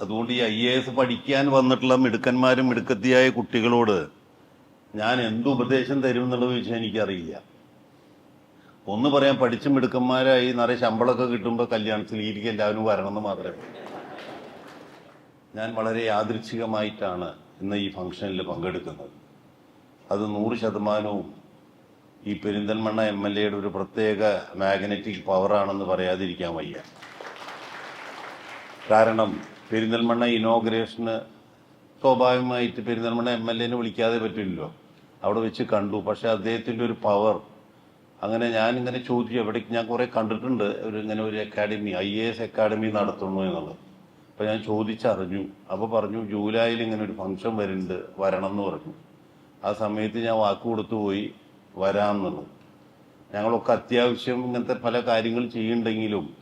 അതുകൊണ്ട് ഈ I A S പഠിക്കാൻ വന്നിട്ടുള്ള മിടുക്കന്മാരും മിടുക്കത്തിയായ കുട്ടികളോട് ഞാൻ എന്ത് ഉപദേശം തരും എന്നുള്ളത് ചോദിച്ചാൽ എനിക്കറിയില്ല. ഒന്ന് പറയാൻ പഠിച്ച മിടുക്കന്മാരായി നിറയെ ശമ്പളമൊക്കെ കിട്ടുമ്പോൾ കല്യാണത്തിൽ ഇരിക്കുക എല്ലാവരും വരണമെന്ന് മാത്രമേ ഞാൻ വളരെ യാദൃച്ഛികമായിട്ടാണ് ഇന്ന് ഈ ഫംഗ്ഷനിൽ പങ്കെടുക്കുന്നത്. അത് നൂറ് ശതമാനവും ഈ പെരിന്തൽമണ്ണ എം എൽ എയുടെ ഒരു പ്രത്യേക മാഗ്നറ്റിക് പവറാണെന്ന് പറയാതിരിക്കാൻ വയ്യ. കാരണം പെരിന്തൽമണ്ണ ഇനോഗ്രേഷന് സ്വാഭാവികമായിട്ട് പെരിന്തൽമണ്ണ എം എൽ എനെ വിളിക്കാതെ പറ്റില്ലല്ലോ. അവിടെ വെച്ച് കണ്ടു. പക്ഷെ അദ്ദേഹത്തിന്റെ ഒരു പവർ അങ്ങനെ ഞാൻ ഇങ്ങനെ ചോദിച്ചു. എവിടേക്ക് ഞാൻ കുറേ കണ്ടിട്ടുണ്ട്. ഒരു ഇങ്ങനെ ഒരു academy I A S academy നടത്തുന്നു എന്നുള്ളത്. അപ്പോൾ ഞാൻ ചോദിച്ചറിഞ്ഞു. അപ്പോൾ പറഞ്ഞു ജൂലൈയിൽ ഇങ്ങനെ ഒരു ഫംഗ്ഷൻ വരുന്നുണ്ട്. വരണം എന്ന് പറഞ്ഞു. ആ സമയത്ത് ഞാൻ വാക്ക് കൊടുത്തു പോയി വരാമെന്നുള്ളത് ഞങ്ങളൊക്കെ അത്യാവശ്യം ഇങ്ങനത്തെ പല കാര്യങ്ങൾ ചെയ്യുന്നുണ്ടെങ്കിലും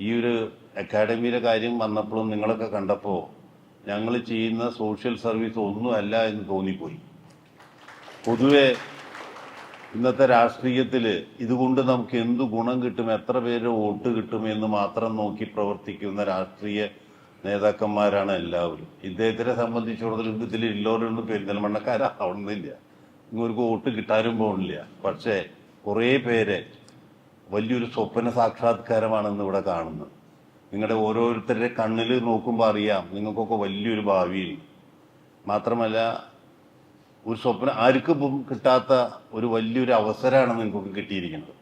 ഈ ഒരു അക്കാഡമിയുടെ കാര്യം വന്നപ്പോഴും നിങ്ങളൊക്കെ കണ്ടപ്പോൾ ഞങ്ങൾ ചെയ്യുന്ന സോഷ്യൽ സർവീസ് ഒന്നുമല്ല എന്ന് തോന്നിപ്പോയി. പൊതുവെ ഇന്നത്തെ രാഷ്ട്രീയത്തിൽ ഇതുകൊണ്ട് നമുക്ക് എന്ത് ഗുണം കിട്ടും എത്ര പേര് വോട്ട് കിട്ടും എന്ന് മാത്രം നോക്കി പ്രവർത്തിക്കുന്ന രാഷ്ട്രീയ നേതാക്കന്മാരാണ് എല്ലാവരും. ഇദ്ദേഹത്തിനെ സംബന്ധിച്ചിടത്തോളം ഇതിൽ ഇല്ലോരൊന്നും പെരിന്തൽമണ്ണക്കാരാവണമെന്നില്ല ഇങ്ങോർക്ക് വോട്ട് കിട്ടാനും പോകണില്ല പക്ഷേ കുറേ പേരെ വലിയൊരു സ്വപ്ന സാക്ഷാത്കാരമാണെന്ന് ഇവിടെ കാണുന്നത് നിങ്ങളുടെ ഓരോരുത്തരുടെ കണ്ണിൽ നോക്കുമ്പോൾ അറിയാം നിങ്ങൾക്കൊക്കെ വലിയൊരു ഭാവിയിൽ. മാത്രമല്ല ഒരു സ്വപ്നം ആർക്കും കിട്ടാത്ത ഒരു വലിയൊരു അവസരമാണ് നിങ്ങൾക്കൊക്കെ കിട്ടിയിരിക്കുന്നത്.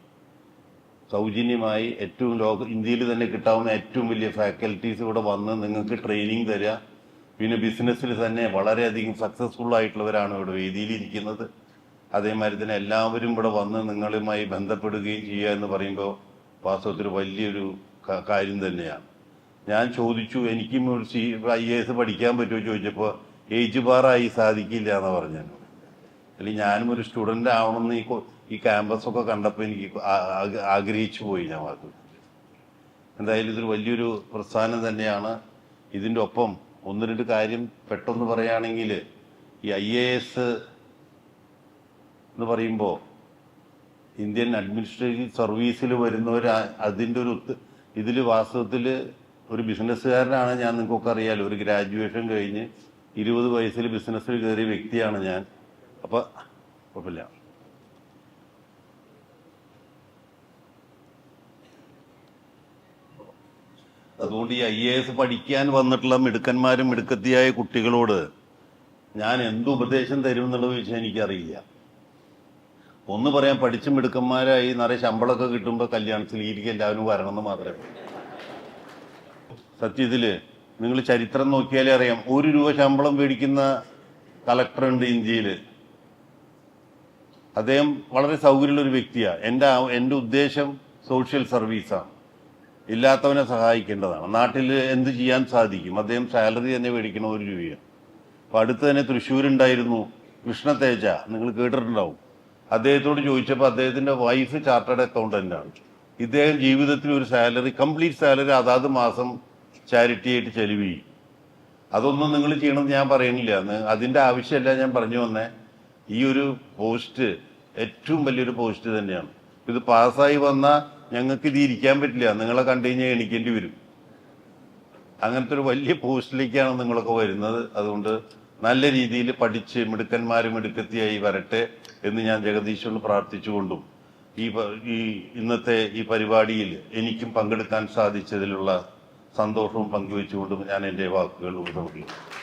സൗജന്യമായി ഏറ്റവും ലോക ഇന്ത്യയിൽ തന്നെ കിട്ടാവുന്ന ഏറ്റവും വലിയ ഫാക്കൽറ്റീസ് ഇവിടെ വന്ന് നിങ്ങൾക്ക് ട്രെയിനിങ് തരിക പിന്നെ ബിസിനസ്സിൽ തന്നെ വളരെയധികം സക്സസ്ഫുൾ ആയിട്ടുള്ളവരാണ് ഇവിടെ വേദിയിൽ ഇരിക്കുന്നത് അതേമാതിരി തന്നെ എല്ലാവരും ഇവിടെ വന്ന് നിങ്ങളുമായി ബന്ധപ്പെടുകയും ചെയ്യുക എന്ന് പറയുമ്പോൾ വാസ്തവത്തിൽ വലിയൊരു കാര്യം തന്നെയാണ് ഞാൻ ചോദിച്ചു എനിക്കും ഒരു സി ഐ എസ് പഠിക്കാൻ പറ്റുമോ ചോദിച്ചപ്പോൾ ഏജ് ബാറായി സാധിക്കില്ല എന്ന് പറഞ്ഞു അല്ലെങ്കിൽ ഞാനും ഒരു സ്റ്റുഡന്റ് ആവണമെന്ന് ഈ ഈ ക്യാമ്പസൊക്കെ കണ്ടപ്പോൾ എനിക്ക് ആഗ്രഹിച്ചു പോയി ഞാൻ അത്. എന്തായാലും ഇതൊരു വലിയൊരു പ്രസ്ഥാനം തന്നെയാണ്. ഇതിന്റെ ഒപ്പം ഒന്ന് രണ്ട് കാര്യം പെട്ടെന്ന് പറയുകയാണെങ്കിൽ ഈ ഐ എ എസ് എന്ന് പറയുമ്പോൾ ഇന്ത്യൻ അഡ്മിനിസ്ട്രേറ്റീവ് സർവീസിൽ വരുന്നവർ അതിന്റെ ഒരു ഇതിൽ വാസ്തവത്തിൽ ഒരു ബിസിനസ്സുകാരനാണ് ഞാൻ നിങ്ങൾക്കൊക്കെ അറിയാലോ. ഒരു ഗ്രാജുവേഷൻ കഴിഞ്ഞ് ഇരുപത് വയസ്സിൽ ബിസിനസ്സിൽ കയറിയ വ്യക്തിയാണ് ഞാൻ. അപ്പോൾ കുഴപ്പമില്ല. അതുകൊണ്ട് ഈ ഐ എ എസ് പഠിക്കാൻ വന്നിട്ടുള്ള മിടുക്കന്മാരും മിടുക്കത്തിയായ കുട്ടികളോട് ഞാൻ എന്ത് ഉപദേശം തരും എന്നുള്ളത് ചോദിച്ചാൽ എനിക്കറിയില്ല. ഒന്ന് പറയാൻ പഠിച്ച മിടുക്കന്മാരായി നിറയെ ശമ്പളമൊക്കെ കിട്ടുമ്പോൾ കല്യാണത്തിൽ ഇരിക്കും എല്ലാവരും വരണം എന്ന് മാത്രമേ സത്യത്തിൽ നിങ്ങൾ ചരിത്രം നോക്കിയാലേ അറിയാം ഒരു രൂപ ശമ്പളം മേടിക്കുന്ന കളക്ടർ ഉണ്ട് ഇന്ത്യയിൽ അദ്ദേഹം വളരെ സൗകര്യമുള്ള ഒരു വ്യക്തിയാണ് എന്റെ എന്റെ ഉദ്ദേശം സോഷ്യൽ സർവീസാണ്. ഇല്ലാത്തവനെ സഹായിക്കേണ്ടതാണ്. നാട്ടിൽ എന്ത് ചെയ്യാൻ സാധിക്കും? അദ്ദേഹം സാലറി തന്നെ മേടിക്കണ ഒരു രൂപയാണ്. അപ്പം അടുത്ത് തന്നെ തൃശ്ശൂരുണ്ടായിരുന്നു കൃഷ്ണ തേജ. നിങ്ങൾ കേട്ടിട്ടുണ്ടാവും. അദ്ദേഹത്തോട് ചോദിച്ചപ്പോൾ അദ്ദേഹത്തിന്റെ വൈഫ് ചാർട്ടേഡ് അക്കൗണ്ടന്റ് ആണ്. ഇദ്ദേഹം ജീവിതത്തിൽ ഒരു സാലറി കംപ്ലീറ്റ് സാലറി അതാത് മാസം ചാരിറ്റി ആയിട്ട് ചെലവ് അതൊന്നും നിങ്ങൾ ചെയ്യണമെന്ന് ഞാൻ പറയുന്നില്ല. അതിന്റെ ആവശ്യമല്ല ഞാൻ പറഞ്ഞു വന്നേ. ഈ ഒരു പോസ്റ്റ് ഏറ്റവും വലിയൊരു പോസ്റ്റ് തന്നെയാണ്. ഇത് പാസ്സായി വന്നാൽ ഞങ്ങൾക്ക് ഇത് ഇരിക്കാൻ പറ്റില്ല. നിങ്ങളെ കണ്ടു കഴിഞ്ഞാൽ എണിക്കേണ്ടി വരും. അങ്ങനത്തെ ഒരു വലിയ പോസ്റ്റിലേക്കാണ് നിങ്ങളൊക്കെ വരുന്നത്. അതുകൊണ്ട് നല്ല രീതിയിൽ പഠിച്ച് മിടുക്കന്മാരും മിടുക്കത്തിയായി വരട്ടെ എന്ന് ഞാൻ ജഗദീശനോട് പ്രാർത്ഥിച്ചുകൊണ്ടും ഈ ഈ ഇന്നത്തെ ഈ പരിപാടിയിൽ എനിക്കും പങ്കെടുക്കാൻ സാധിച്ചതിലുള്ള സന്തോഷവും പങ്കുവെച്ചുകൊണ്ടും ഞാൻ എന്റെ വാക്കുകൾ ഉപസംഹരിക്കുന്നു.